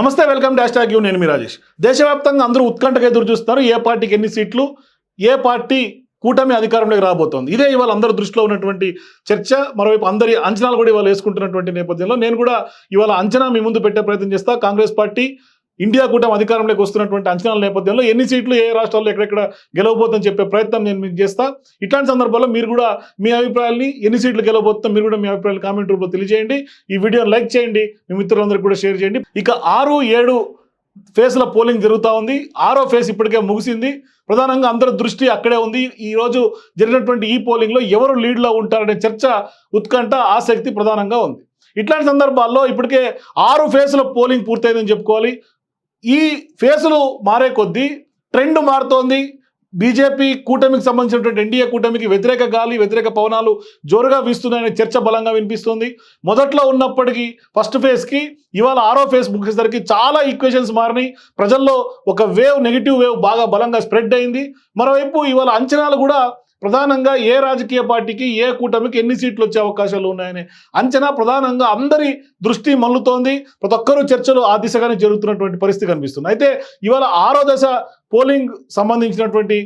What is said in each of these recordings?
నమస్తే welcome dash tag you నేను మీ రాజేష్. దేశవ్యాప్తంగా అందరూ ఉత్కంఠగా ఎదురు చూస్తున్నారు. ఏ పార్టీకి ఎన్ని సీట్లు ఏ పార్టీ కూటమి అధికారంలోకి రాబోతోంది? ఇదే ఇవాళ అందరి దృష్టిలో ఉన్నటువంటి చర్చ. మరోవైపు అందరి అంచనాలు కూడా ఇవాళ వేసుకుంటున్నటువంటి నేపథ్యంలో నేను కూడా ఇవాళ అంచనా మీ ముందు పెట్టే ప్రయత్నం చేస్తా. కాంగ్రెస్ పార్టీ ఇండియా కూటమి అధికారంలోకి వస్తున్నటువంటి అంచనాల నేపథ్యంలో ఎన్ని సీట్లు ఏ రాష్ట్రాల్లో ఎక్కడెక్కడ గెలవబోతుందని చెప్పే ప్రయత్నం నేను మీకు చేస్తా. ఇట్లాంటి సందర్భాల్లో మీరు కూడా మీ అభిప్రాయాల్ని ఎన్ని సీట్లు గెలవబోతుందో మీరు కూడా మీ అభిప్రాయాలు కామెంట్ రూపంలో తెలియజేయండి. ఈ వీడియోని లైక్ చేయండి. మీ మిత్రులందరికీ కూడా షేర్ చేయండి. ఇక ఆరు ఏడు ఫేజ్ల పోలింగ్ జరుగుతూ ఉంది. ఆరో ఫేజ్ ఇప్పటికే ముగిసింది. ప్రధానంగా అందరి దృష్టి అక్కడే ఉంది. ఈ రోజు జరిగినటువంటి ఈ పోలింగ్లో ఎవరు లీడ్లో ఉంటారనే చర్చ ఉత్కంఠ ఆసక్తి ప్రధానంగా ఉంది. ఇట్లాంటి సందర్భాల్లో ఇప్పటికే ఆరు ఫేజ్ల పోలింగ్ పూర్తయిందని చెప్పుకోవాలి. ఈ ఫేసులు మారే కొద్దీ ట్రెండ్ మారుతోంది. బీజేపీ కూటమికి సంబంధించినటువంటి ఎన్డీఏ కూటమికి వ్యతిరేక గాలి వ్యతిరేక పవనాలు జోరుగా వీస్తున్నాయనే చర్చ బలంగా వినిపిస్తుంది. మొదట్లో ఉన్నప్పటికీ ఫస్ట్ ఫేజ్కి ఇవాళ ఆరో ఫేజ్ ముగిసేసరికి చాలా ఈక్వేషన్స్ మారినాయి. ప్రజల్లో ఒక వేవ్ నెగిటివ్ వేవ్ బాగా బలంగా స్ప్రెడ్ అయింది. మరోవైపు ఇవాళ అంచనాలు కూడా ప్రధానంగా ఏ రాజకీయ పార్టీకి ఏ కూటమికి ఎన్ని సీట్లు వచ్చే అవకాశాలు ఉన్నాయనే అంచనా ప్రధానంగా అందరి దృష్టి మల్లుతోంది. ప్రతి ఒక్కరూ చర్చలు ఆ దిశగానే జరుగుతున్నటువంటి పరిస్థితి కనిపిస్తుంది. అయితే ఇవాళ ఆరో దశ పోలింగ్ సంబంధించినటువంటి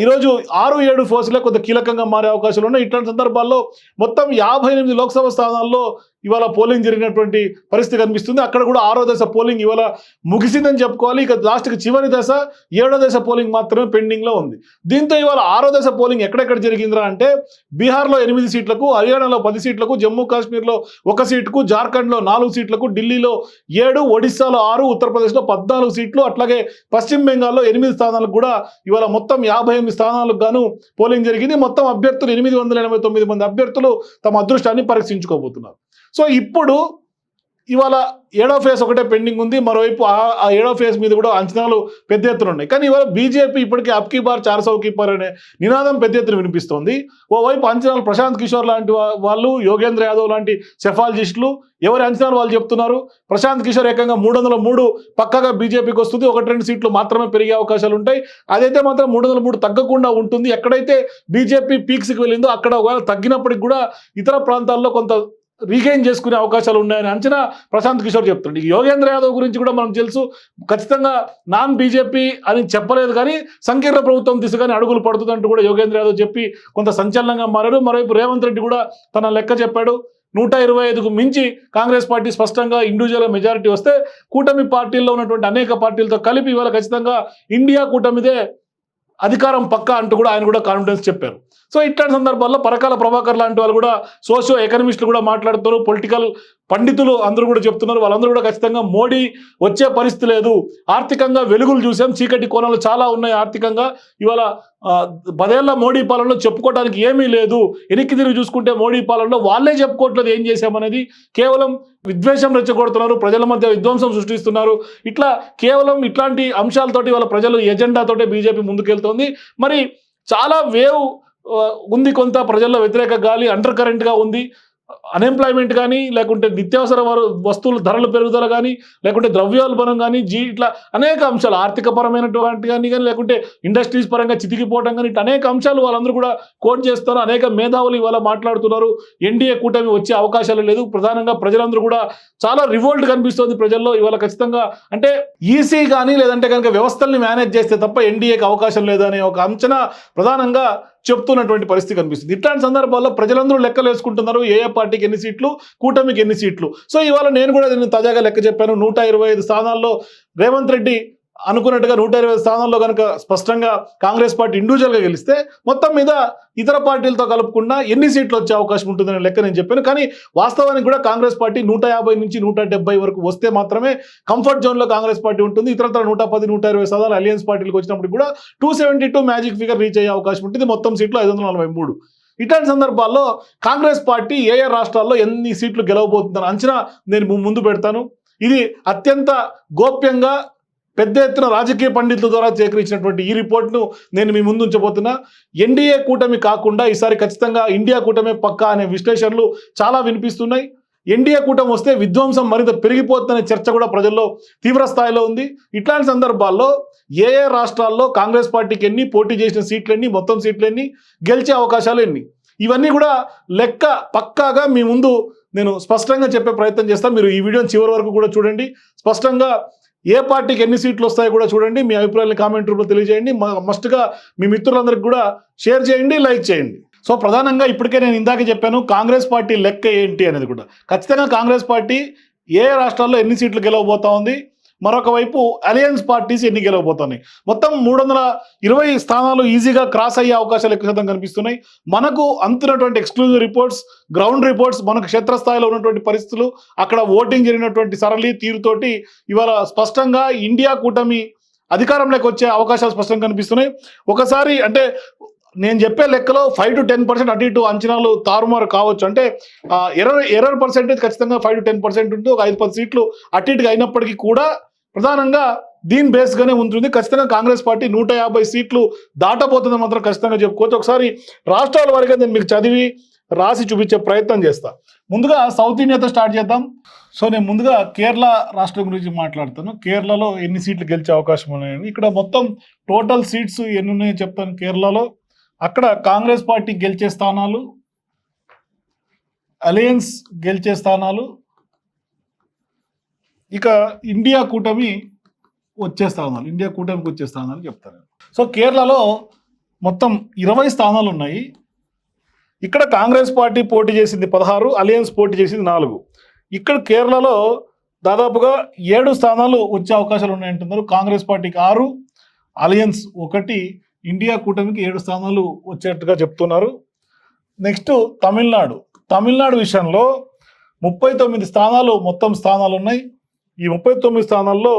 ఈరోజు ఆరు ఏడు ఫోర్స్లే కొంత కీలకంగా మారే అవకాశాలు ఉన్నాయి. ఇట్లాంటి సందర్భాల్లో మొత్తం యాభై ఎనిమిది లోక్సభ స్థానాల్లో ఇవాళ పోలింగ్ జరిగినటువంటి పరిస్థితి కనిపిస్తుంది. అక్కడ కూడా ఆరో దశ పోలింగ్ ఇవాళ ముగిసిందని చెప్పుకోవాలి. ఇక లాస్ట్కి చివరి దశ ఏడో దశ పోలింగ్ మాత్రమే పెండింగ్లో ఉంది. దీంతో ఇవాళ ఆరో దశ పోలింగ్ ఎక్కడెక్కడ జరిగిందిరా అంటే బీహార్లో ఎనిమిది సీట్లకు హర్యానాలో పది సీట్లకు జమ్మూ కాశ్మీర్లో ఒక సీటుకు జార్ఖండ్లో నాలుగు సీట్లకు ఢిల్లీలో ఏడు ఒడిశాలో ఆరు ఉత్తరప్రదేశ్లో పద్నాలుగు సీట్లు అట్లాగే పశ్చిమ బెంగాల్లో ఎనిమిది స్థానాలకు కూడా ఇవాళ మొత్తం యాభై ఎనిమిది స్థానాలకు గాను పోలింగ్ జరిగింది. మొత్తం అభ్యర్థులు ఎనిమిది వందల ఎనభై తొమ్మిది మంది అభ్యర్థులు తమ అదృష్టాన్ని పరీక్షించుకోబోతున్నారు. సో ఇప్పుడు ఇవాళ ఏడో ఫేజ్ ఒకటే పెండింగ్ ఉంది మరోవైపు ఆ- ఏడో ఫేజ్ మీద కూడా అంచనాలు పెద్ద ఎత్తున ఉన్నాయి. కానీ ఇవాళ బీజేపీ ఇప్పటికే అప్కీ బార్ చార్ సౌ అనే నినాదం పెద్ద ఎత్తున వినిపిస్తోంది. ఓవైపు అంచనాలు ప్రశాంత్ కిషోర్ లాంటి వాళ్ళు యోగేంద్ర యాదవ్ లాంటి సెఫాలజిస్టులు ఎవరి అంచనాలు వాళ్ళు చెప్తున్నారు? ప్రశాంత్ కిషోర్ ఏకంగా మూడు వందల మూడు పక్కగా బీజేపీకి వస్తుంది. ఒకటి రెండు సీట్లు మాత్రమే పెరిగే అవకాశాలు ఉంటాయి. అదైతే మాత్రం మూడు వందల మూడు తగ్గకుండా ఉంటుంది. ఎక్కడైతే బీజేపీ పీక్స్కి వెళ్ళిందో అక్కడ ఒకవేళ తగ్గినప్పటికి కూడా ఇతర ప్రాంతాల్లో కొంత రీగైన్ చేసుకునే అవకాశాలు ఉన్నాయని అంచనా ప్రశాంత్ కిషోర్ చెప్తున్నాడు. ఈ యోగేంద్ర యాదవ్ గురించి కూడా మనకు తెలుసు. ఖచ్చితంగా నాన్ బీజేపీ అని చెప్పలేదు కానీ సంకీర్ణ ప్రభుత్వం దిశగానే అడుగులు పడుతుందంటూ కూడా యోగేంద్ర యాదవ్ చెప్పి కొంత సంచలనంగా మారాడు. మరోవైపు రేవంత్ రెడ్డి కూడా తన లెక్క చెప్పాడు. నూట ఇరవై ఐదుకు మించి కాంగ్రెస్ పార్టీ స్పష్టంగా ఇండివిజువల్ మెజారిటీ వస్తే కూటమి పార్టీల్లో ఉన్నటువంటి అనేక పార్టీలతో కలిపి ఇవాళ ఖచ్చితంగా ఇండియా కూటమిదే అధికారం పక్క అంటూ కూడా ఆయన కూడా కాన్ఫిడెన్స్ చెప్పారు. సో ఇట్లాంటి సందర్భాల్లో పరకాల ప్రభాకర్ లాంటి వాళ్ళు కూడా సోషియో ఎకనమిస్టులు కూడా మాట్లాడుతారు పొలిటికల్ పండితులు అందరూ కూడా చెప్తున్నారు. వాళ్ళందరూ కూడా ఖచ్చితంగా మోడీ వచ్చే పరిస్థితి లేదు. ఆర్థికంగా వెలుగులు చూసాం. చీకటి కోణాలు చాలా ఉన్నాయి ఆర్థికంగా. ఇవాళ పదేళ్ళ మోడీ పాలనలో చెప్పుకోవడానికి ఏమీ లేదు. వెనక్కి తిరిగి చూసుకుంటే మోడీ పాలనలో వాళ్ళే చెప్పుకోవట్లేదు ఏం చేశామనేది కేవలం విద్వేషం రెచ్చగొడుతున్నారు. ప్రజల మధ్య విధ్వంసం సృష్టిస్తున్నారు. ఇట్లా కేవలం ఇట్లాంటి అంశాలతోటి వాళ్ళ ప్రజలు ఎజెండాతోటే బీజేపీ ముందుకెళ్తోంది. మరి చాలా వేవ్ ఉంది కొంత ప్రజల్లో వ్యతిరేక గాలి అండర్ కరెంట్గా ఉంది. అన్ఎంప్లాయ్మెంట్ కానీ లేకుంటే నిత్యావసర వస్తువుల ధరల పెరుగుదల కానీ లేకుంటే ద్రవ్యోల్బణం కానీ జీ ఇట్లా అనేక అంశాలు ఆర్థిక పరమైనటువంటి కానీ కానీ లేకుంటే ఇండస్ట్రీస్ పరంగా చితికిపోవడం కానీ ఇట్లా అనేక అంశాలు వాళ్ళందరూ కూడా కోట్ చేస్తారు అనేక మేధావులు ఇవాళ మాట్లాడుతున్నారు. ఎన్డీఏ కూటమి వచ్చే అవకాశాలు లేదు. ప్రధానంగా ప్రజలందరూ కూడా చాలా రివోల్ట్ కనిపిస్తుంది ప్రజల్లో. ఇవాళ ఖచ్చితంగా అంటే ఈసీ కానీ లేదంటే కనుక వ్యవస్థల్ని మేనేజ్ చేస్తే తప్ప ఎన్డీఏకి అవకాశం లేదనే ఒక అంచనా ప్రధానంగా చెప్తున్నటువంటి పరిస్థితి కనిపిస్తుంది. ఇట్లాంటి సందర్భాల్లో ప్రజలందరూ లెక్కలు వేసుకుంటున్నారు. ఏ ఏ పార్టీకి ఎన్ని సీట్లు కూటమికి ఎన్ని సీట్లు. సో ఇవాళ నేను కూడా దీన్ని తాజాగా లెక్క చెప్పాను. నూట ఇరవై ఐదు స్థానాల్లో రేవంత్ రెడ్డి అనుకున్నట్టుగా నూట ఇరవై స్థానాల్లో కనుక స్పష్టంగా కాంగ్రెస్ పార్టీ ఇండివిజువల్గా గెలిస్తే మొత్తం మీద ఇతర పార్టీలతో కలుపుకుండా ఎన్ని సీట్లు వచ్చే అవకాశం ఉంటుందనే లెక్క నేను చెప్పాను. కానీ వాస్తవానికి కూడా కాంగ్రెస్ పార్టీ నూట యాభై నుంచి నూట డెబ్బై వరకు వస్తే మాత్రమే కంఫర్ట్ జోన్లో కాంగ్రెస్ పార్టీ ఉంటుంది. ఇతరత్ర నూట పది నూట ఇరవై స్థానాలు అలియన్స్ పార్టీలకు వచ్చినప్పుడు కూడా two seventy two magic figure reach అయ్యే అవకాశం ఉంటుంది. మొత్తం సీట్లు ఐదు వందల నలభై మూడు. ఇట్లాంటి సందర్భాల్లో కాంగ్రెస్ పార్టీ ఏ ఏ రాష్ట్రాల్లో ఎన్ని సీట్లు గెలవబోతుందని అంచనా నేను ముందు పెడతాను. ఇది అత్యంత గోప్యంగా పెద్ద ఎత్తున రాజకీయ పండితుల ద్వారా సేకరించినటువంటి ఈ రిపోర్ట్ను నేను మీ ముందు ఉంచబోతున్నా. ఎన్డీఏ కూటమి కాకుండా ఈసారి ఖచ్చితంగా ఇండియా కూటమే పక్కా అనే విశ్లేషణలు చాలా వినిపిస్తున్నాయి. ఎన్డీఏ కూటమి వస్తే విధ్వంసం మరింత పెరిగిపోతుందనే చర్చ కూడా ప్రజల్లో తీవ్ర స్థాయిలో ఉంది. ఇట్లాంటి సందర్భాల్లో ఏ ఏ రాష్ట్రాల్లో కాంగ్రెస్ పార్టీకి ఎన్ని పోటీ చేసిన సీట్లన్నీ మొత్తం సీట్లన్నీ గెలిచే అవకాశాలు ఎన్ని? ఇవన్నీ కూడా లెక్క పక్కాగా మీ ముందు నేను స్పష్టంగా చెప్పే ప్రయత్నం చేస్తాను మీరు ఈ వీడియోని చివరి వరకు కూడా చూడండి. స్పష్టంగా ఏ పార్టీకి ఎన్ని సీట్లు వస్తాయో కూడా చూడండి. మీ అభిప్రాయాన్ని కామెంట్ రూపంలో తెలియజేయండి. మస్ట్గా మీ మిత్రులందరికీ కూడా షేర్ చేయండి లైక్ చేయండి. సో ప్రధానంగా ఇప్పటికే నేను ఇందాక చెప్పాను కాంగ్రెస్ పార్టీ లెక్క ఏంటి అనేది కూడా. ఖచ్చితంగా కాంగ్రెస్ పార్టీ ఏ రాష్ట్రాల్లో ఎన్ని సీట్లు గెలవబోతా ఉంది మరొక వైపు అలయన్స్ పార్టీస్ ఎన్ని గెలవబోతున్నాయి మొత్తం మూడు వందల ఇరవై స్థానాలు ఈజీగా క్రాస్ అయ్యే అవకాశాలు ఎక్కువ శాతం కనిపిస్తున్నాయి. మనకు అంతున్నటువంటి ఎక్స్క్లూజివ్ రిపోర్ట్స్ గ్రౌండ్ రిపోర్ట్స్ మనకు క్షేత్రస్థాయిలో ఉన్నటువంటి పరిస్థితులు అక్కడ ఓటింగ్ జరిగినటువంటి సరళి తీరుతోటి ఇవాళ స్పష్టంగా ఇండియా కూటమి అధికారంలోకి వచ్చే అవకాశాలు స్పష్టంగా కనిపిస్తున్నాయి. ఒకసారి అంటే నేను చెప్పే లెక్కలో ఫైవ్ టు టెన్ పర్సెంట్ అటు ఇటు అంచనాలు తారుమారు కావచ్చు. అంటే ఎర్రర్ ఎర్రర్ పర్సెంటేజ్ ఖచ్చితంగా ఫైవ్ టు టెన్ పర్సెంట్ ఉంటుంది. ఒక ఐదు పది సీట్లు అటు ఇటుగా అయినప్పటికీ కూడా ప్రధానంగా దీని బేస్గానే ఉంటుంది. ఖచ్చితంగా కాంగ్రెస్ పార్టీ నూట యాభై సీట్లు దాటబోతుందని మాత్రం ఖచ్చితంగా చెప్పుకోవచ్చు. ఒకసారి రాష్ట్రాల వారిగా నేను మీకు చదివి రాసి చూపించే ప్రయత్నం చేస్తా. ముందుగా సౌత్ ఇండియాతో స్టార్ట్ చేద్దాం. సో నేను ముందుగా కేరళ రాష్ట్రం గురించి మాట్లాడతాను. కేరళలో ఎన్ని సీట్లు గెలిచే అవకాశం ఉన్నాయని. ఇక్కడ మొత్తం టోటల్ సీట్స్ ఎన్ని ఉన్నాయో చెప్తాను కేరళలో. అక్కడ కాంగ్రెస్ పార్టీ గెలిచే స్థానాలు అలయన్స్ గెలిచే స్థానాలు ఇక ఇండియా కూటమి వచ్చే స్థానాలు ఇండియా కూటమికి వచ్చే స్థానాలు చెప్తాను సో కేరళలో మొత్తం ఇరవై స్థానాలు ఉన్నాయి. ఇక్కడ కాంగ్రెస్ పార్టీ పోటీ చేసింది పదహారు అలయన్స్ పోటీ చేసింది నాలుగు. ఇక్కడ కేరళలో దాదాపుగా ఏడు స్థానాలు వచ్చే అవకాశాలు ఉన్నాయంటున్నారు. కాంగ్రెస్ పార్టీకి ఆరు అలయన్స్ ఒకటి ఇండియా కూటమికి ఏడు స్థానాలు వచ్చేట్టుగా చెప్తున్నారు. నెక్స్ట్ తమిళనాడు. తమిళనాడు విషయంలో ముప్పై తొమ్మిది స్థానాలు మొత్తం స్థానాలు ఉన్నాయి. ఈ ముప్పై తొమ్మిది స్థానాల్లో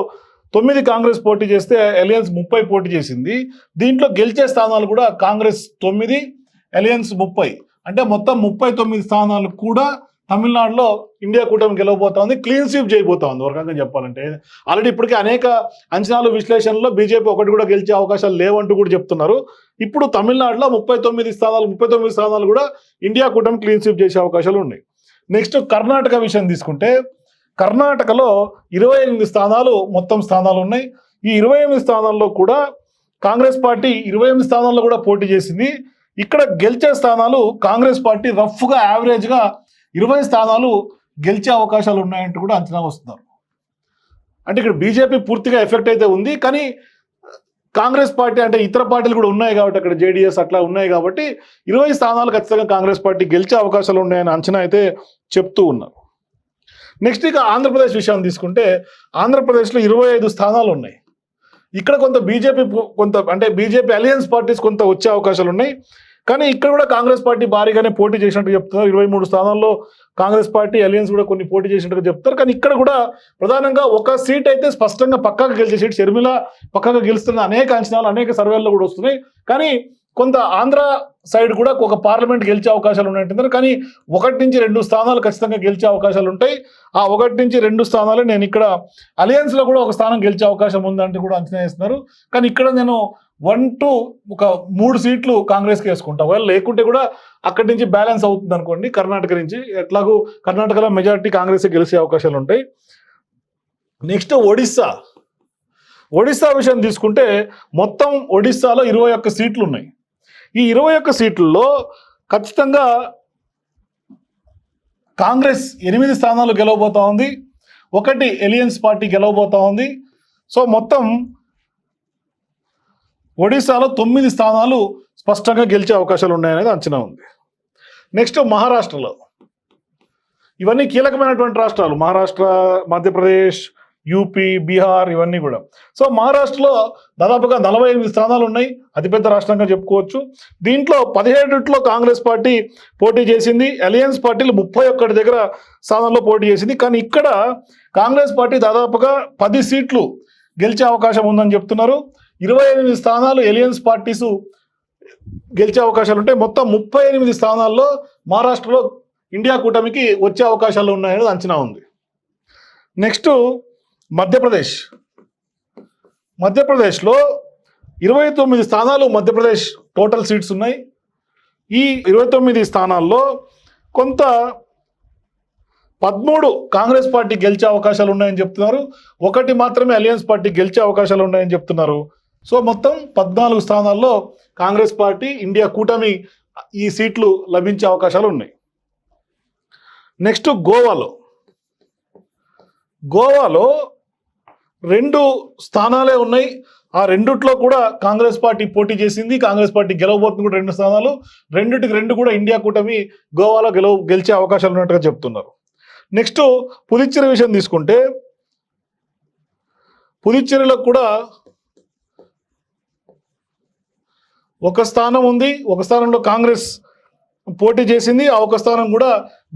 తొమ్మిది కాంగ్రెస్ పోటీ చేస్తే అలయన్స్ ముప్పై పోటీ చేసింది. దీంట్లో గెలిచే స్థానాలు కూడా కాంగ్రెస్ తొమ్మిది అలయన్స్ ముప్పై. అంటే మొత్తం ముప్పై తొమ్మిది స్థానాలు కూడా తమిళనాడులో ఇండియా కూటమి గెలవబోతా ఉంది క్లీన్ స్వీప్ చేయబోతా ఉంది. ఒక రకంగా చెప్పాలంటే ఆల్రెడీ ఇప్పటికే అనేక అంచనాలు విశ్లేషణలో బీజేపీ ఒకటి కూడా గెలిచే అవకాశాలు లేవంటూ కూడా చెప్తున్నారు. ఇప్పుడు తమిళనాడులో ముప్పై తొమ్మిది స్థానాలు ముప్పై తొమ్మిది స్థానాలు కూడా ఇండియా కూటమి క్లీన్ స్వీప్ చేసే అవకాశాలు ఉన్నాయి. నెక్స్ట్ కర్ణాటక విషయం తీసుకుంటే కర్ణాటకలో ఇరవై ఎనిమిది స్థానాలు మొత్తం స్థానాలు ఉన్నాయి. ఈ ఇరవై ఎనిమిది స్థానాల్లో కూడా కాంగ్రెస్ పార్టీ ఇరవై ఎనిమిది స్థానాల్లో కూడా పోటీ చేసింది. ఇక్కడ గెలిచే స్థానాలు కాంగ్రెస్ పార్టీ రఫ్గా యావరేజ్గా ఇరవై స్థానాలు గెలిచే అవకాశాలు ఉన్నాయంటూ కూడా అంచనా వస్తున్నారు. అంటే ఇక్కడ బీజేపీ పూర్తిగా ఎఫెక్ట్ అయితే ఉంది. కానీ కాంగ్రెస్ పార్టీ అంటే ఇతర పార్టీలు కూడా ఉన్నాయి కాబట్టి అక్కడ జేడీఎస్ అట్లా ఉన్నాయి కాబట్టి ఇరవై స్థానాలు ఖచ్చితంగా కాంగ్రెస్ పార్టీ గెలిచే అవకాశాలు ఉన్నాయని అంచనా అయితే చెప్తూ ఉన్నారు. నెక్స్ట్ ఇక ఆంధ్రప్రదేశ్ విషయాన్ని తీసుకుంటే ఆంధ్రప్రదేశ్లో ఇరవై ఐదు స్థానాలు ఉన్నాయి. ఇక్కడ కొంత బీజేపీ కొంత అంటే బీజేపీ అలయన్స్ పార్టీస్ కొంత వచ్చే అవకాశాలు ఉన్నాయి. కానీ ఇక్కడ కూడా కాంగ్రెస్ పార్టీ భారీగానే పోటీ చేసినట్టు చెప్తున్నారు. ఇరవై మూడు స్థానాల్లో కాంగ్రెస్ పార్టీ అలయన్స్ కూడా కొన్ని పోటీ చేసినట్టుగా చెప్తారు కానీ ఇక్కడ కూడా ప్రధానంగా ఒక సీట్ అయితే స్పష్టంగా పక్కగా గెలిచే సీట్ షర్మిల పక్కగా గెలుస్తున్న అనేక అంచనాలు అనేక సర్వేల్లో కూడా వస్తున్నాయి. కానీ కొంత ఆంధ్ర సైడ్ కూడా ఒక పార్లమెంట్ గెలిచే అవకాశాలు ఉన్నాయంటున్నారు కానీ ఒకటి నుంచి రెండు స్థానాలు ఖచ్చితంగా గెలిచే అవకాశాలు ఉంటాయి. ఆ ఒకటి నుంచి రెండు స్థానాలు నేను ఇక్కడ అలయన్స్లో కూడా ఒక స్థానం గెలిచే అవకాశం ఉందంటే కూడా అంచనా వేస్తున్నారు. కానీ ఇక్కడ నేను వన్ టు ఒక మూడు సీట్లు కాంగ్రెస్కి వేసుకుంటా. ఒకవేళ లేకుంటే కూడా అక్కడి నుంచి బ్యాలెన్స్ అవుతుంది అనుకోండి కర్ణాటక నుంచి ఎట్లాగూ కర్ణాటకలో మెజారిటీ కాంగ్రెస్ గెలిచే అవకాశాలు ఉంటాయి. నెక్స్ట్ ఒడిస్సా. ఒడిస్సా విషయం తీసుకుంటే మొత్తం ఒడిస్సాలో ఇరవై ఒక్క సీట్లు ఉన్నాయి. ఈ ఇరవై ఒక్క సీట్లలో ఖచ్చితంగా కాంగ్రెస్ ఎనిమిది స్థానాలు గెలవబోతా ఉంది. ఒకటి ఎలియన్స్ పార్టీ గెలవబోతా ఉంది. సో మొత్తం ఒడిశాలో తొమ్మిది స్థానాలు స్పష్టంగా గెలిచే అవకాశాలు ఉన్నాయనేది అంచనా ఉంది. నెక్స్ట్ మహారాష్ట్రలో. ఇవన్నీ కీలకమైనటువంటి రాష్ట్రాలు. మహారాష్ట్ర మధ్యప్రదేశ్ యూపీ బీహార్ ఇవన్నీ కూడా. సో మహారాష్ట్రలో దాదాపుగా నలభై ఎనిమిది స్థానాలు ఉన్నాయి. అతిపెద్ద రాష్ట్రంగా చెప్పుకోవచ్చు. దీంట్లో పదిహేడుట్లో కాంగ్రెస్ పార్టీ పోటీ చేసింది. అలయన్స్ పార్టీలు ముప్పై ఒక్కటి దగ్గర స్థానంలో పోటీ చేసింది. కానీ ఇక్కడ కాంగ్రెస్ పార్టీ దాదాపుగా పది సీట్లు గెలిచే అవకాశం ఉందని చెప్తున్నారు. ఇరవై ఎనిమిది స్థానాలు ఎలియన్స్ పార్టీసు గెలిచే అవకాశాలు ఉంటాయి మొత్తం ముప్పై ఎనిమిది స్థానాల్లో మహారాష్ట్రలో ఇండియా కూటమికి వచ్చే అవకాశాలు ఉన్నాయని అంచనా ఉంది. నెక్స్ట్ మధ్యప్రదేశ్. మధ్యప్రదేశ్లో ఇరవై తొమ్మిది స్థానాలు మధ్యప్రదేశ్ టోటల్ సీట్స్ ఉన్నాయి. ఈ ఇరవై తొమ్మిది స్థానాల్లో కొంత పదమూడు కాంగ్రెస్ పార్టీ గెలిచే అవకాశాలు ఉన్నాయని చెప్తున్నారు. ఒకటి మాత్రమే అలయన్స్ పార్టీ గెలిచే అవకాశాలు ఉన్నాయని చెప్తున్నారు. సో మొత్తం పద్నాలుగు స్థానాల్లో కాంగ్రెస్ పార్టీ ఇండియా కూటమి ఈ సీట్లు లభించే అవకాశాలు ఉన్నాయి. నెక్స్ట్ గోవాలో. గోవాలో రెండు స్థానాలే ఉన్నాయి. ఆ రెండిట్లో కూడా కాంగ్రెస్ పార్టీ పోటీ చేసింది. కాంగ్రెస్ పార్టీ గెలవబోతుంది కూడా రెండు స్థానాలు. రెండిటికి రెండు కూడా ఇండియా కూటమి గోవాలో గెలవ గెలిచే అవకాశాలు ఉన్నట్టుగా చెప్తున్నారు. నెక్స్ట్ పుదుచ్చేరి విషయం తీసుకుంటే పుదుచ్చేరిలో కూడా ఒక స్థానం ఉంది. ఒక స్థానంలో కాంగ్రెస్ పోటీ చేసింది. ఆ ఒక స్థానం కూడా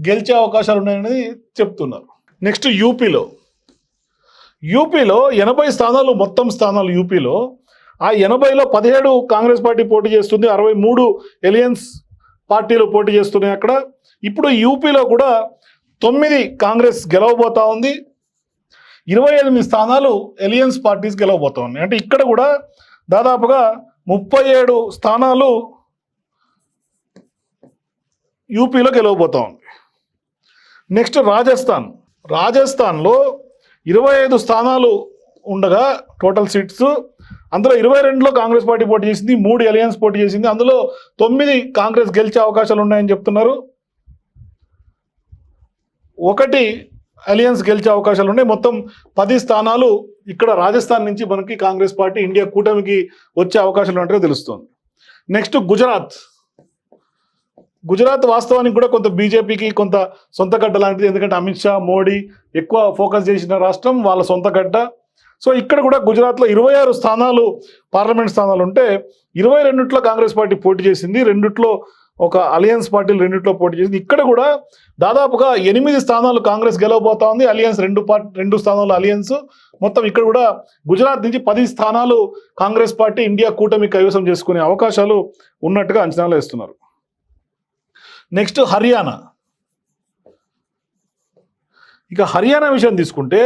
గెలిచే అవకాశాలు ఉన్నాయని చెప్తున్నారు. నెక్స్ట్ యూపీలో యూపీలో ఎనభై స్థానాలు మొత్తం స్థానాలు యూపీలో. ఆ ఎనభైలో పదిహేడు కాంగ్రెస్ పార్టీ పోటీ చేస్తుంది అరవై మూడు ఎలియన్స్ పార్టీలు పోటీ చేస్తున్నాయి అక్కడ. ఇప్పుడు యూపీలో కూడా తొమ్మిది కాంగ్రెస్ గెలవబోతా ఉంది. ఇరవై ఎనిమిది స్థానాలు ఎలియన్స్ పార్టీస్ గెలవబోతా ఉన్నాయి. అంటే ఇక్కడ కూడా దాదాపుగా ముప్పై ఏడు స్థానాలు యూపీలో గెలవబోతా ఉంది. నెక్స్ట్ రాజస్థాన్. రాజస్థాన్లో ఇరవై ఐదు స్థానాలు ఉండగా టోటల్ సీట్స్. అందులో ఇరవై రెండులో కాంగ్రెస్ పార్టీ పోటీ చేసింది మూడు అలయన్స్ పోటీ చేసింది. అందులో తొమ్మిది కాంగ్రెస్ గెలిచే అవకాశాలు ఉన్నాయని చెప్తున్నారు. ఒకటి అలియన్స్ గెలిచే అవకాశాలు ఉన్నాయి. మొత్తం పది స్థానాలు ఇక్కడ రాజస్థాన్ నుంచి మనకి కాంగ్రెస్ పార్టీ ఇండియా కూటమికి వచ్చే అవకాశాలు ఉన్నట్టుగా తెలుస్తుంది. నెక్స్ట్ గుజరాత్. గుజరాత్ వాస్తవానికి కూడా కొంత బీజేపీకి కొంత సొంత గడ్డ లాంటిది. ఎందుకంటే అమిత్ షా మోడీ ఎక్కువ ఫోకస్ చేసిన రాష్ట్రం వాళ్ళ సొంత గడ్డ సో ఇక్కడ కూడా గుజరాత్లో ఇరవై ఆరు స్థానాలు పార్లమెంట్ స్థానాలు ఉంటే ఇరవై రెండిట్లో కాంగ్రెస్ పార్టీ పోటీ చేసింది రెండిట్లో ఒక అలియన్స్ పార్టీలు రెండిట్లో పోటీ చేసింది. ఇక్కడ కూడా దాదాపుగా ఎనిమిది స్థానాలు కాంగ్రెస్ గెలవబోతా ఉంది. అలియన్స్ రెండు పార్టీ రెండు స్థానాలు అలియన్స్. మొత్తం ఇక్కడ కూడా గుజరాత్ నుంచి పది స్థానాలు కాంగ్రెస్ పార్టీ ఇండియా కూటమి కైవసం చేసుకునే అవకాశాలు ఉన్నట్టుగా అంచనాలు వేస్తున్నారు. నెక్స్ట్ హర్యానా ఇక హర్యానా విషయం తీసుకుంటే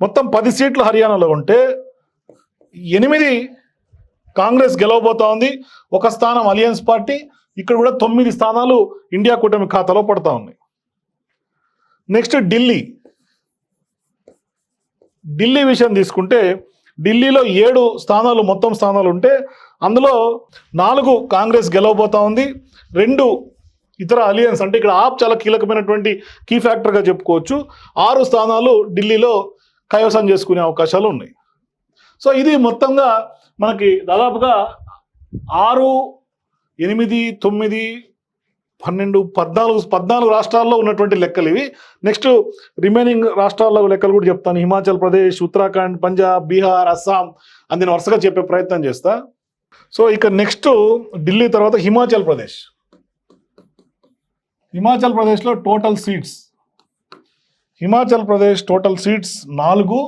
మొత్తం పది సీట్లు హర్యానాలో ఉంటే ఎనిమిది కాంగ్రెస్ గెలవబోతా ఉంది ఒక స్థానం అలియన్స్ పార్టీ ఇక్కడ కూడా తొమ్మిది స్థానాలు ఇండియా కూటమి ఖాతాలో పడతా ఉన్నాయి. నెక్స్ట్ ఢిల్లీ ఢిల్లీ విషయం తీసుకుంటే ఢిల్లీలో ఏడు స్థానాలు మొత్తం స్థానాలు ఉంటే అందులో నాలుగు కాంగ్రెస్ గెలవబోతా ఉంది రెండు ఇతర అలియన్స్ అంటే ఇక్కడ ఆప్ చాలా కీలకమైనటువంటి కీ ఫ్యాక్టర్గా చెప్పుకోవచ్చు. ఆరు స్థానాలు ఢిల్లీలో కైవసం చేసుకునే అవకాశాలు ఉన్నాయి. సో ఇది మొత్తంగా మనకి దాదాపుగా ఆరు ఎనిమిది తొమ్మిది పన్నెండు పద్నాలుగు పద్నాలుగు రాష్ట్రాల్లో ఉన్నటువంటి లెక్కలు ఇవి. నెక్స్ట్ రిమైనింగ్ రాష్ట్రాల్లో లెక్కలు కూడా చెప్తాను. హిమాచల్ ప్రదేశ్ ఉత్తరాఖండ్ పంజాబ్ బీహార్ అస్సాం అని నేను వరుసగా చెప్పే ప్రయత్నం చేస్తా. సో ఇక నెక్స్ట్ ఢిల్లీ తర్వాత హిమాచల్ ప్రదేశ్. హిమాచల్ ప్రదేశ్లో total seats. Himachal Pradesh total seats నాలుగు.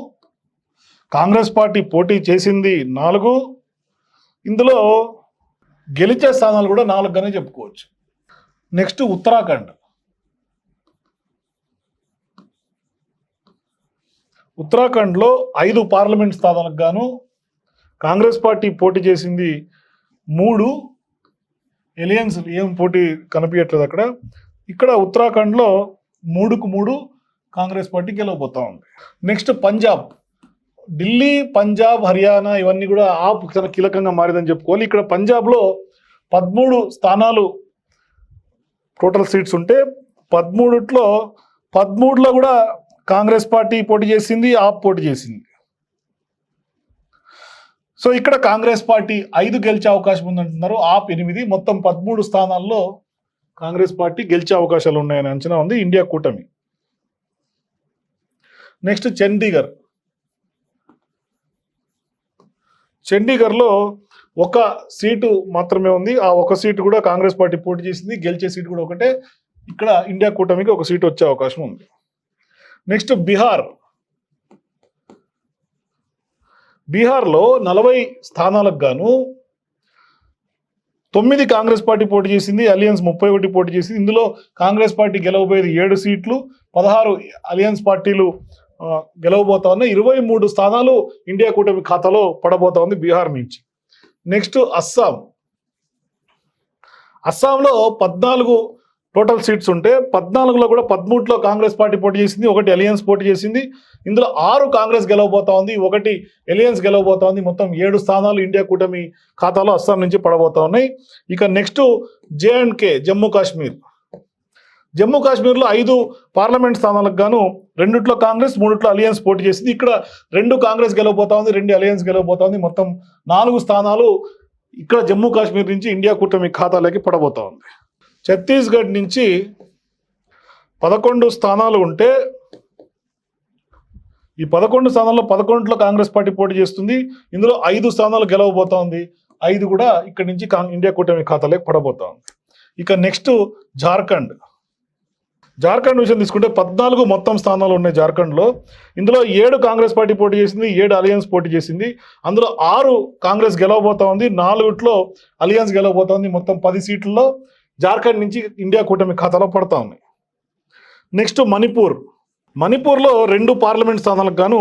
కాంగ్రెస్ పార్టీ పోటీ చేసింది నాలుగు. ఇందులో గెలిచే స్థానాలు కూడా నాలుగుగానే చెప్పుకోవచ్చు. నెక్స్ట్ ఉత్తరాఖండ్. ఉత్తరాఖండ్లో ఐదు పార్లమెంట్ స్థానాలకు గాను కాంగ్రెస్ పార్టీ పోటీ చేసింది మూడు. ఎలియన్స్ ఏం పోటీ కనిపించట్లేదు అక్కడ? ఇక్కడ ఉత్తరాఖండ్లో మూడుకు మూడు కాంగ్రెస్ పార్టీ గెలవబోతా ఉంది. నెక్స్ట్ పంజాబ్. ఢిల్లీ పంజాబ్ హర్యానా ఇవన్నీ కూడా ఆప్ చాలా కీలకంగా మారిందని చెప్పుకోవాలి. ఇక్కడ పంజాబ్లో పదమూడు స్థానాలు టోటల్ సీట్స్ ఉంటే పదమూడుట్లో పదమూడులో కూడా కాంగ్రెస్ పార్టీ పోటీ చేసింది ఆప్ పోటీ చేసింది. సో ఇక్కడ కాంగ్రెస్ పార్టీ ఐదు గెలిచే అవకాశం ఉందంటున్నారు. ఆప్ ఎనిమిది మొత్తం పదమూడు స్థానాల్లో కాంగ్రెస్ పార్టీ గెలిచే అవకాశాలు ఉన్నాయని అంచనా ఉంది ఇండియా కూటమి. నెక్స్ట్ చండీగఢ్ చండీగఢ్లో ఒక సీటు మాత్రమే ఉంది. ఆ ఒక సీటు కూడా కాంగ్రెస్ పార్టీ పోటీ చేసింది. గెలిచే సీటు కూడా ఒకటే. ఇక్కడ ఇండియా కూటమికి ఒక సీటు వచ్చే అవకాశం ఉంది. నెక్స్ట్ బీహార్. బీహార్లో నలభై స్థానాలకు గాను తొమ్మిది కాంగ్రెస్ పార్టీ పోటీ చేసింది అలియన్స్ ముప్పై ఒకటి పోటీ చేసింది. ఇందులో కాంగ్రెస్ పార్టీ గెలవబోయేది ఏడు సీట్లు పదహారు అలియన్స్ పార్టీలు గెలవబోతా ఉన్నాయి. ఇరవై మూడు స్థానాలు ఇండియా కూటమి ఖాతాలో పడబోతా ఉంది బీహార్ నుంచి. నెక్స్ట్ అస్సాం. అస్సాంలో పద్నాలుగు టోటల్ సీట్స్ ఉంటే పద్నాలుగులో కూడా పదమూడులో కాంగ్రెస్ పార్టీ పోటీ చేసింది ఒకటి అలియన్స్ పోటీ చేసింది. ఇందులో ఆరు కాంగ్రెస్ గెలవబోతా ఉంది ఒకటి ఎలియన్స్ గెలవబోతా ఉంది. మొత్తం ఏడు స్థానాలు ఇండియా కూటమి ఖాతాలో అస్సాం నుంచి పడబోతా ఉన్నాయి. ఇక next J and K Jammu Kashmir. Jammu కాశ్మీర్లో ఐదు పార్లమెంట్ స్థానాలకు గాను రెండిట్లో కాంగ్రెస్ మూడుట్లో అలియన్స్ పోటీ చేసింది. ఇక్కడ రెండు కాంగ్రెస్ గెలవబోతా ఉంది రెండు అలియన్స్ గెలవబోతా ఉంది. మొత్తం నాలుగు స్థానాలు ఇక్కడ జమ్మూ కాశ్మీర్ నుంచి ఇండియా కూటమి ఖాతాలోకి పడబోతా ఉంది. ఛత్తీస్గఢ్ నుంచి పదకొండు స్థానాలు ఉంటే ఈ పదకొండు స్థానాల్లో పదకొండులో కాంగ్రెస్ పార్టీ పోటీ చేస్తుంది. ఇందులో ఐదు స్థానాలు గెలవబోతా ఉంది. ఐదు కూడా ఇక్కడ నుంచి ఇండియా కూటమి ఖాతాలోకి పడబోతా ఉంది. ఇక నెక్స్ట్ జార్ఖండ్. జార్ఖండ్ విషయం తీసుకుంటే పద్నాలుగు మొత్తం స్థానాలు ఉన్నాయి జార్ఖండ్లో. ఇందులో ఏడు కాంగ్రెస్ పార్టీ పోటీ చేసింది ఏడు అలియన్స్ పోటీ చేసింది. అందులో ఆరు కాంగ్రెస్ గెలవబోతా ఉంది నాలుగుట్లో అలియన్స్ గెలవబోతా ఉంది మొత్తం పది సీట్లలో. జార్ఖండ్ నుంచి ఇండియా కూటమి ఖాతాలో పడతా ఉన్నాయి నెక్స్ట్ మణిపూర్. మణిపూర్లో రెండు పార్లమెంట్ స్థానాలకు గాను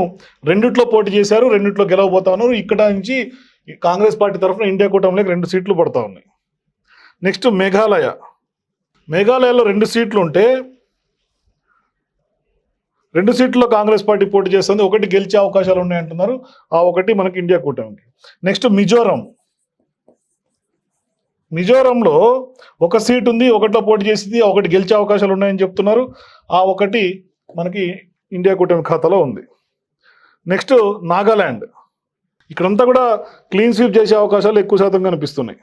రెండిట్లో పోటీ చేశారు రెండిట్లో గెలవబోతాను ఇక్కడ నుంచి కాంగ్రెస్ పార్టీ తరఫున ఇండియా కూటమిలోకి రెండు సీట్లు పడతా ఉన్నాయి. నెక్స్ట్ మేఘాలయ. మేఘాలయలో రెండు సీట్లు ఉంటే రెండు సీట్లలో కాంగ్రెస్ పార్టీ పోటీ చేస్తుంది. ఒకటి గెలిచే అవకాశాలు ఉన్నాయంటున్నారు. ఆ ఒకటి మనకి ఇండియా కూటమికి. నెక్స్ట్ మిజోరం. మిజోరంలో ఒక సీట్ ఉంది ఒకటిలో పోటీ చేసింది ఒకటి గెలిచే అవకాశాలు ఉన్నాయని చెప్తున్నారు. ఆ ఒకటి మనకి ఇండియా కూటమి ఖాతాలో ఉంది. నెక్స్ట్ నాగాల్యాండ్ ఇక్కడంతా కూడా క్లీన్ స్వీప్ చేసే అవకాశాలు ఎక్కువ శాతం కనిపిస్తున్నాయి.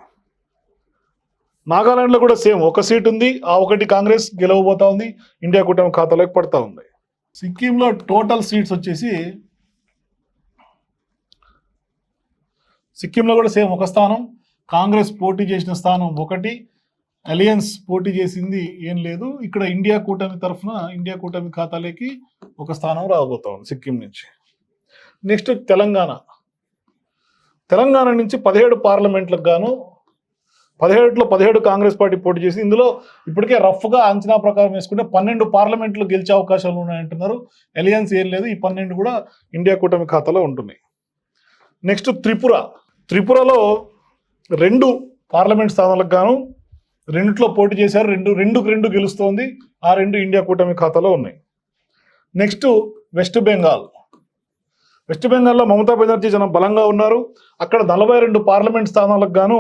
నాగాలాండ్లో కూడా సేమ్ ఒక సీట్ ఉంది ఆ ఒకటి కాంగ్రెస్ గెలవబోతా ఉంది ఇండియా కూటమి ఖాతాలోకి పడతా ఉంది. సిక్కింలో టోటల్ సీట్స్ వచ్చేసి సిక్కింలో కూడా సేమ్ ఒక స్థానం కాంగ్రెస్ పోటీ చేసిన స్థానం ఒకటి అలియన్స్ పోటీ చేసింది ఏం లేదు. ఇక్కడ ఇండియా కూటమి తరఫున ఇండియా కూటమి ఖాతాలోకి ఒక స్థానం రాబోతా ఉంది సిక్కిం నుంచి. నెక్స్ట్ తెలంగాణ. తెలంగాణ నుంచి పదిహేడు పార్లమెంట్లకు గాను పదిహేడులో పదిహేడు కాంగ్రెస్ పార్టీ పోటీ చేసి ఇందులో ఇప్పటికే రఫ్గా అంచనా ప్రకారం వేసుకుంటే పన్నెండు పార్లమెంట్లు గెలిచే అవకాశాలు ఉన్నాయంటున్నారు. ఎలియన్స్ ఏం లేదు ఈ పన్నెండు కూడా ఇండియా కూటమి ఖాతాలో ఉంటున్నాయి. నెక్స్ట్ త్రిపుర. త్రిపురలో రెండు పార్లమెంట్ స్థానాలకు గాను రెండిట్లో పోటీ చేశారు. రెండు రెండుకు రెండు గెలుస్తోంది. ఆ రెండు ఇండియా కూటమి ఖాతాలో ఉన్నాయి. Next west Bengal. వెస్ట్ బెంగాల్లో మమతా బెనర్జీ జనం బలంగా ఉన్నారు. అక్కడ నలభై రెండు పార్లమెంట్ స్థానాలకు గాను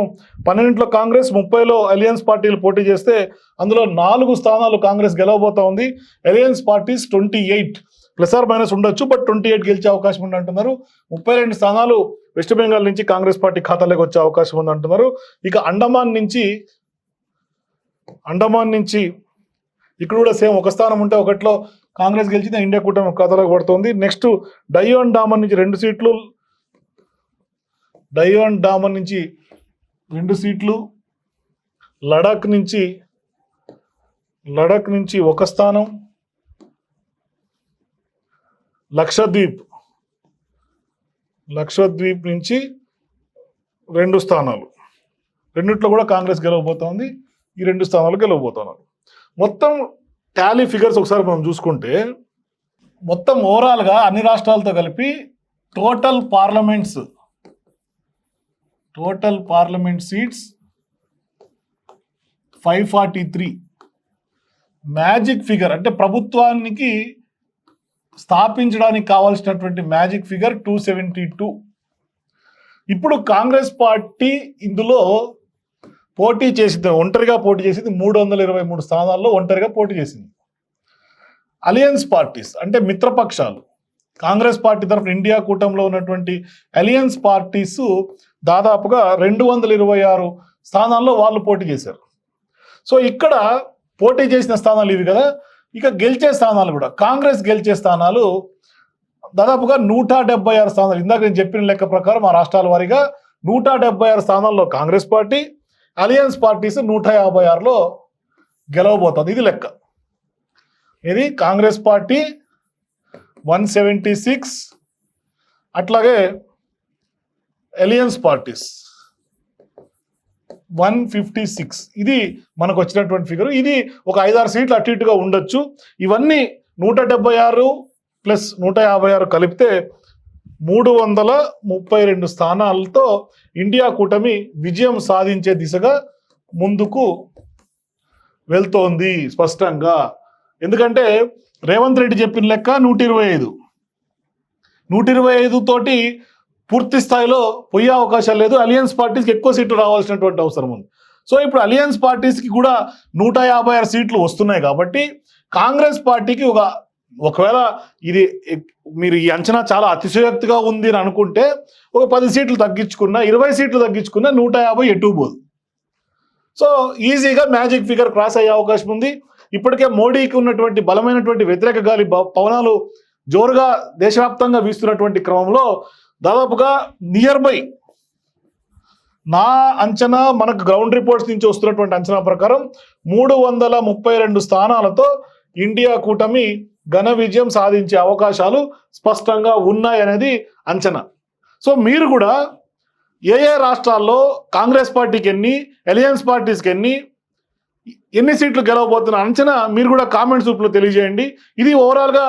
పన్నెండులో కాంగ్రెస్ ముప్పైలో అలియన్స్ పార్టీలు పోటీ చేస్తే అందులో నాలుగు స్థానాలు కాంగ్రెస్ గెలవబోతా ఉంది. Alliance parties twenty eight. Plus or minus ఉండొచ్చు బట్ ట్వంటీ ఎయిట్ గెలిచే అవకాశం ఉంది అంటున్నారు ముప్పై రెండు స్థానాలు వెస్ట్ బెంగాల్ నుంచి కాంగ్రెస్ పార్టీ ఖాతాలోకి వచ్చే అవకాశం ఉంది అంటున్నారు ఇక అండమాన్ నుంచి అండమాన్ నుంచి ఇక్కడ కూడా సేమ్ ఒక స్థానం ఉంటే ఒకటిలో కాంగ్రెస్ గెలిచింది ఇండియా కూటమి ఖాతాలోకి పడుతుంది. నెక్స్ట్ డయోన్ డామన్ నుంచి రెండు సీట్లు డయోన్ డామన్ నుంచి రెండు సీట్లు లడాక్ నుంచి లడాక్ నుంచి ఒక స్థానం లక్షద్వీప్ లక్షద్వీప్ నుంచి రెండు స్థానాలు. రెండిట్లో కూడా కాంగ్రెస్ గెలవబోతోంది. ఈ రెండు స్థానాలు గెలవబోతున్నారు మొత్తం టాలీ ఫిగర్స్ ఒకసారి మనం చూసుకుంటే మొత్తం ఓవరాల్గా అన్ని రాష్ట్రాలతో కలిపి total parliaments total parliament seats five forty three. Magic figure అంటే ప్రభుత్వానికి స్థాపించడానికి కావాల్సినటువంటి magic figure two seventy two. ఇప్పుడు కాంగ్రెస్ పార్టీ ఇందులో పోటీ చేసింది ఒంటరిగా పోటీ చేసింది మూడు వందల ఇరవై మూడు స్థానాల్లో ఒంటరిగా పోటీ చేసింది. అలియన్స్ పార్టీస్ అంటే మిత్రపక్షాలు. కాంగ్రెస్ పార్టీ తరఫున ఇండియా కూటమిలో ఉన్నటువంటి అలియన్స్ పార్టీస్ దాదాపుగా రెండు వందల ఇరవై ఆరు స్థానాల్లో వాళ్ళు పోటీ చేశారు. సో ఇక్కడ పోటీ చేసిన స్థానాలు ఇవి కదా. ఇక గెలిచే స్థానాలు కూడా. కాంగ్రెస్ గెలిచే స్థానాలు దాదాపుగా నూట డెబ్బై ఆరు స్థానాలు. ఇందాక నేను చెప్పిన లెక్క ప్రకారం ఆ రాష్ట్రాల వారీగా నూట డెబ్బై ఆరు స్థానాల్లో కాంగ్రెస్ పార్టీ అలియన్స్ పార్టీస్ నూట యాభై ఆరులో గెలవబోతుంది. ఇది లెక్క. ఇది Congress party one seventy six అట్లాగే alliance parties. One fifty six. ఇది మనకు వచ్చినటువంటి ఫిగర్ ఇది ఒక ఐదారు సీట్లు అటు ఇటుగా ఉండొచ్చు. ఇవన్నీ నూట డెబ్బై ఆరు ప్లస్ నూట యాభై ఆరు కలిపితే మూడు వందల ముప్పై రెండు స్థానాలతో ఇండియా కూటమి విజయం సాధించే దిశగా ముందుకు వెళ్తోంది స్పష్టంగా. ఎందుకంటే రేవంత్ రెడ్డి చెప్పిన లెక్క నూట ఇరవై ఐదు. నూట ఇరవై ఐదు తోటి పూర్తి స్థాయిలో పోయే అవకాశాలు లేదు. అలియన్స్ పార్టీస్కి ఎక్కువ సీట్లు రావాల్సినటువంటి అవసరం ఉంది. సో ఇప్పుడు అలియన్స్ పార్టీస్కి కూడా నూట యాభై ఆరు సీట్లు వస్తున్నాయి కాబట్టి కాంగ్రెస్ పార్టీకి ఒక ఒకవేళ ఇది మీరు ఈ అంచనా చాలా అతిశయోక్తిగా ఉంది అని అనుకుంటే ఒక పది సీట్లు తగ్గించుకున్నా ఇరవై సీట్లు తగ్గించుకున్నా నూట యాభై ఎటు పోదు. సో ఈజీగా మ్యాజిక్ ఫిగర్ క్రాస్ అయ్యే అవకాశం ఉంది. ఇప్పటికే మోడీకి ఉన్నటువంటి బలమైనటువంటి వ్యతిరేక గాలి పవనాలు జోరుగా దేశవ్యాప్తంగా వీస్తున్నటువంటి క్రమంలో దాదాపుగా నియర్ బై నా అంచనా మనకు గ్రౌండ్ రిపోర్ట్స్ నుంచి వస్తున్నటువంటి అంచనా ప్రకారం మూడు వందల ముప్పై రెండు స్థానాలతో ఇండియా కూటమి ఘన విజయం సాధించే అవకాశాలు స్పష్టంగా ఉన్నాయనేది అంచనా. సో మీరు కూడా ఏ ఏ రాష్ట్రాల్లో కాంగ్రెస్ పార్టీకి ఎన్ని ఎలియన్స్ పార్టీస్కి ఎన్ని ఎన్ని సీట్లు గెలవబోతున్న అంచనా మీరు కూడా కామెంట్స్ రూపంలో తెలియజేయండి. ఇది ఓవరాల్గా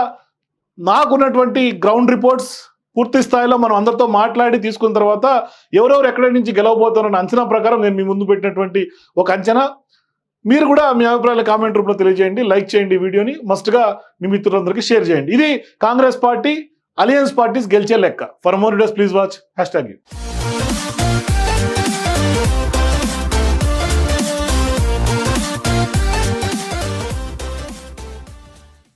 నాకున్నటువంటి గ్రౌండ్ రిపోర్ట్స్ పూర్తి స్థాయిలో మనం అందరితో మాట్లాడి తీసుకున్న తర్వాత ఎవరెవరు ఎక్కడి నుంచి గెలవబోతున్నారన్న అంచనా ప్రకారం నేను మీ ముందు పెట్టినటువంటి ఒక అంచనా. మీరు కూడా మీ అభిప్రాయాలు కామెంట్ రూపంలో తెలియజేయండి లైక్ చేయండి వీడియోని. మస్ట్గా మీ మిత్రులందరికీ షేర్ చేయండి. ఇది కాంగ్రెస్ పార్టీ అలియన్స్ పార్టీస్ గెలిచే లెక్క. For more days please watch hashtag